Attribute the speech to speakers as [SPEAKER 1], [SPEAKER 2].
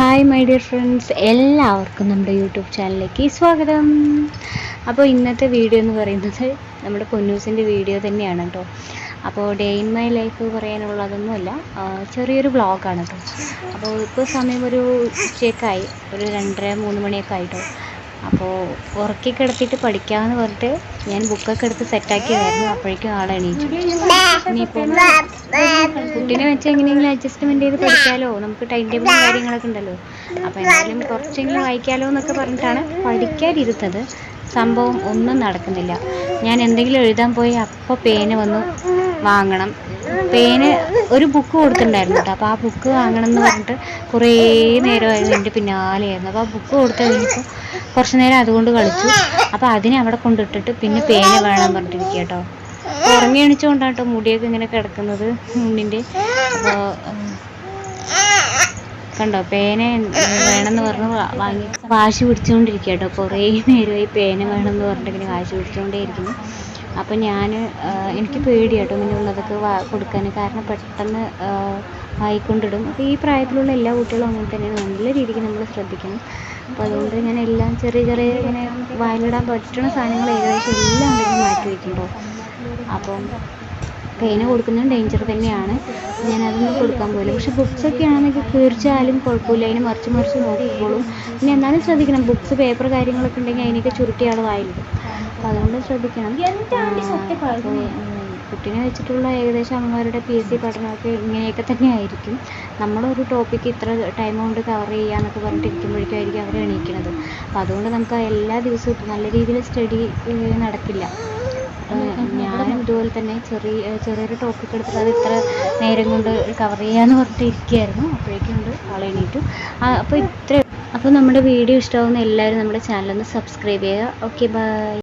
[SPEAKER 1] Hi my dear friends എല്ലാവർക്കും നമ്മുടെ YouTube ചാനലിലേക്ക് സ്വാഗതം. അപ്പോൾ ഇന്നത്തെ വീഡിയോ എന്ന് പറയുന്നത് നമ്മുടെ പൊന്നൂസിന്റെ വീഡിയോ തന്നെയാണ് കേട്ടോ. അപ്പോൾ ഡേ ഇൻ മൈ ലൈഫ് പറയാനുള്ളതൊന്നുമല്ല. ചെറിയൊരു വ്ളോഗാണ് കേട്ടോ. അപ്പോൾ ഇപ്പോൾ സമയം ഒരു ഉച്ചയൊക്കെ ആയി ഒരു രണ്ടര മൂന്ന് മണിയൊക്കെ ആയിട്ടോ. അപ്പോൾ ഉറക്കി കിടത്തിയിട്ട് പഠിക്കാമെന്ന് പറഞ്ഞിട്ട് ഞാൻ ബുക്കൊക്കെ എടുത്ത് സെറ്റാക്കിയതായിരുന്നു അപ്പോഴേക്കും ആളെ എണീറ്റു. ഇനിയിപ്പോൾ കുട്ടീനെ വെച്ച് എങ്ങനെയെങ്കിലും അഡ്ജസ്റ്റ്മെന്റ് ചെയ്ത് പഠിക്കാലോ. നമുക്ക് ടൈം ടേബിളും കാര്യങ്ങളൊക്കെ ഉണ്ടല്ലോ. അപ്പോൾ എന്തായാലും കുറച്ചെങ്കിലും വായിക്കാലോ എന്നൊക്കെ പറഞ്ഞിട്ടാണ് പഠിക്കാതിരുന്നത്. സംഭവം ഒന്നും നടക്കുന്നില്ല. ഞാൻ എന്തെങ്കിലും എഴുതാൻ പോയി അപ്പോൾ പേന വന്നു. വാങ്ങണം. പേന് ഒരു ബുക്ക് കൊടുത്തിട്ടുണ്ടായിരുന്നു കേട്ടോ. അപ്പോൾ ആ ബുക്ക് വാങ്ങണം എന്ന് പറഞ്ഞിട്ട് കുറേ നേരമായിരുന്നു എന്റെ പിന്നാലെയായിരുന്നു. അപ്പോൾ ആ ബുക്ക് കൊടുത്ത് കഴിഞ്ഞപ്പോൾ കുറച്ച് നേരം അതുകൊണ്ട് കളിച്ചു. അപ്പോൾ അതിനെ അവിടെ കൊണ്ടിട്ടിട്ട് പിന്നെ പേന വേണം പറഞ്ഞിട്ടിരിക്കുക കേട്ടോ. ഉറങ്ങി എണിച്ചുകൊണ്ടാണ് കേട്ടോ മുടിയൊക്കെ ഇങ്ങനെ കിടക്കുന്നത് മുന്നിന്റെ അപ്പോൾ കണ്ടോ പേന വേണമെന്ന് പറഞ്ഞ് വാങ്ങി. വാശി പിടിച്ചുകൊണ്ടിരിക്കുക കേട്ടോ. കുറേ നേരമായി പേന വേണമെന്ന് പറഞ്ഞിട്ട് ഇങ്ങനെ വാശി പിടിച്ചുകൊണ്ടേ ഇരിക്കുന്നു. അപ്പോൾ ഞാൻ എനിക്ക് പേടിയാട്ടോ ഇങ്ങനെയുള്ളതൊക്കെ വാ കൊടുക്കാൻ കാരണം പെട്ടെന്ന് വായിക്കൊണ്ടിടും അപ്പോൾ ഈ പ്രായത്തിലുള്ള എല്ലാ കുട്ടികളും അങ്ങനെ തന്നെയാണ്. നല്ല രീതിക്ക് നമ്മൾ ശ്രദ്ധിക്കണം. അപ്പോൾ അതുകൊണ്ട് ഞാൻ എല്ലാം ചെറിയ ചെറിയ ഇങ്ങനെ വായിലിടാൻ പറ്റുന്ന സാധനങ്ങൾ ഏകദേശം എല്ലാം ഉണ്ടെങ്കിൽ മാറ്റി വയ്ക്കുന്നുണ്ടോ അപ്പം പേന കൊടുക്കുന്നതും ഡേഞ്ചർ തന്നെയാണ്. ഞാൻ അതൊന്നും കൊടുക്കാൻ പോലും പക്ഷെ ബുക്സ് ഒക്കെ ആണെങ്കിൽ തീർച്ചയായാലും കുഴപ്പമില്ല. അതിന് മറിച്ച് മറിച്ച് നോക്കിക്കോളും. പിന്നെ എന്നാലും ശ്രദ്ധിക്കണം. ബുക്സ് പേപ്പർ കാര്യങ്ങളൊക്കെ ഉണ്ടെങ്കിൽ അതിനൊക്കെ ചുരുട്ടി ആൾ വായിലിടും അപ്പം അതുകൊണ്ട് ശ്രദ്ധിക്കണം. അപ്പോൾ, കുട്ടീനെ വെച്ചിട്ടുള്ള ഏകദേശം അമ്മമാരുടെ പി എസ് സി പഠനമൊക്കെ ഇങ്ങനെയൊക്കെ തന്നെ ആയിരിക്കും നമ്മളൊരു ടോപ്പിക്ക് ഇത്ര ടൈം കൊണ്ട് കവർ ചെയ്യാന്നൊക്കെ പറഞ്ഞിട്ട് ഇരിക്കുമ്പോഴേക്കായിരിക്കും അവർ എണീക്കണത് അപ്പോൾ അതുകൊണ്ട് നമുക്ക് എല്ലാ ദിവസവും ഇപ്പം നല്ല രീതിയിൽ സ്റ്റഡി നടക്കില്ല. ഞാനും ഇതുപോലെ തന്നെ ചെറിയ ചെറിയൊരു ടോപ്പിക് എടുത്തിട്ട് അത് ഇത്ര നേരം കൊണ്ട് കവർ ചെയ്യാന്ന് പറഞ്ഞിട്ട് ഇരിക്കുകയായിരുന്നു. അപ്പോഴേക്കും കൊണ്ട് ആളെ എണീറ്റു. അപ്പോൾ ഇത്ര അപ്പോൾ നമ്മുടെ വീഡിയോ ഇഷ്ടമാവുന്ന എല്ലാവരും നമ്മുടെ ചാനലൊന്ന് സബ്സ്ക്രൈബ് ചെയ്യുക. Okay bye